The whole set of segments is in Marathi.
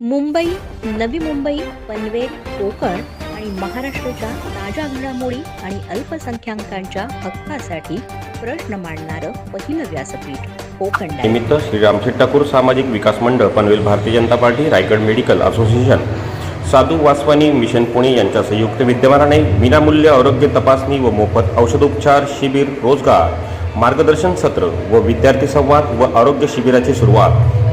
मुंबई नवी मुंबई पनवेल कोकण आणि महाराष्ट्राच्या ताज्या घडामोडी आणि अल्पसंख्याकांच्या हक्कासाठी प्रश्न मांडणारं पहिलं व्यासपीठ कोकण निमित्त श्री रामशेठ ठाकूर सामाजिक विकास मंडळ Panvel Bharatiya Janata Party Raigad medical association. Sadhu Vaswani mission Pune यांच्या संयुक्त विद्यमानाने विनामूल्य आरोग्य तपासणी व मोफत औषधोपचार शिबिर रोजगार मार्गदर्शन सत्र व विद्यार्थी संवाद व आरोग्य शिबिराची सुरुवात.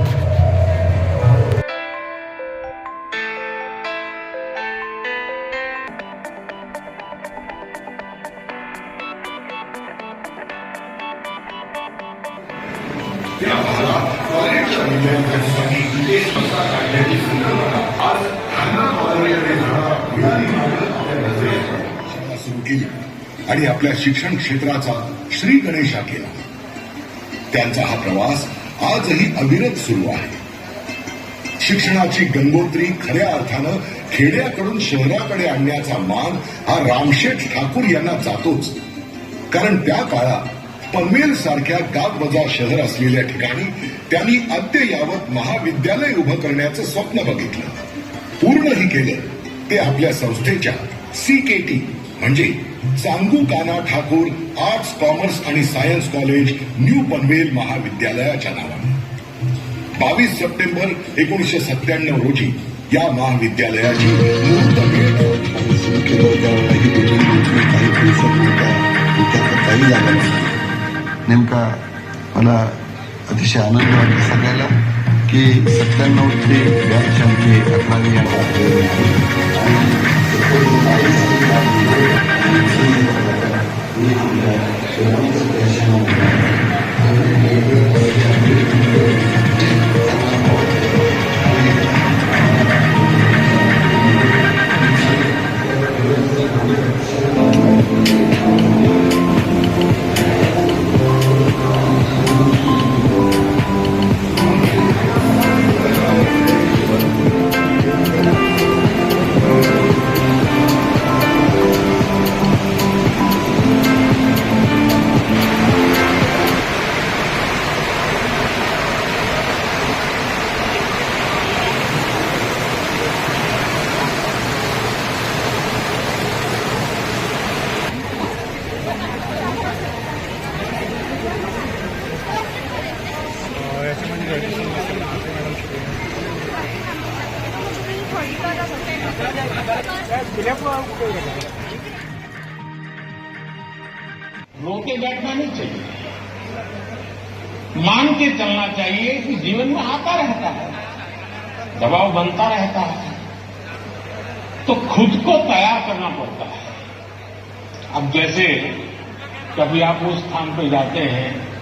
भागात काढण्याची संकल्पना आज मार्ग आपल्या नजरेत सुरू केली आणि आपल्या शिक्षण क्षेत्राचा श्री गणेशा केला त्यांचा हा प्रवास आजही अविरत सुरू आहे. शिक्षणाची गंगोत्री खऱ्या अर्थानं खेड्याकडून शहराकडे आणण्याचा मान हा रामशेठ ठाकूर यांना जातोच. कारण त्या काळात पनवेल सारख्या गावबजा शहर असलेल्या ठिकाणी त्यांनी अद्ययावत महाविद्यालय उभं करण्याचं स्वप्न बघितलं. पूर्णही केलं ते आपल्या संस्थेच्या सी के टी म्हणजे चांगू काना ठाकूर आर्ट्स कॉमर्स आणि सायन्स कॉलेज न्यू पनवेल महाविद्यालयाच्या नावाने. बावीस सप्टेंबर एकोणीसशे सत्त्याण्णव रोजी या महाविद्यालयाची मुहूर्तमेढ सुरू नेमका मला अतिशय आनंद वाटतो सगळ्याला की सत्त्याण्णव ते बॅच आमची अकरावी आणि रोके बैठना नहीं चाहिए। मान के चलना चाहिए कि जीवन में आता रहता है, दबाव बनता रहता है। तो खुद को तैयार करना पड़ता है। अब जैसे कभी आप उस स्थान पर जाते हैं।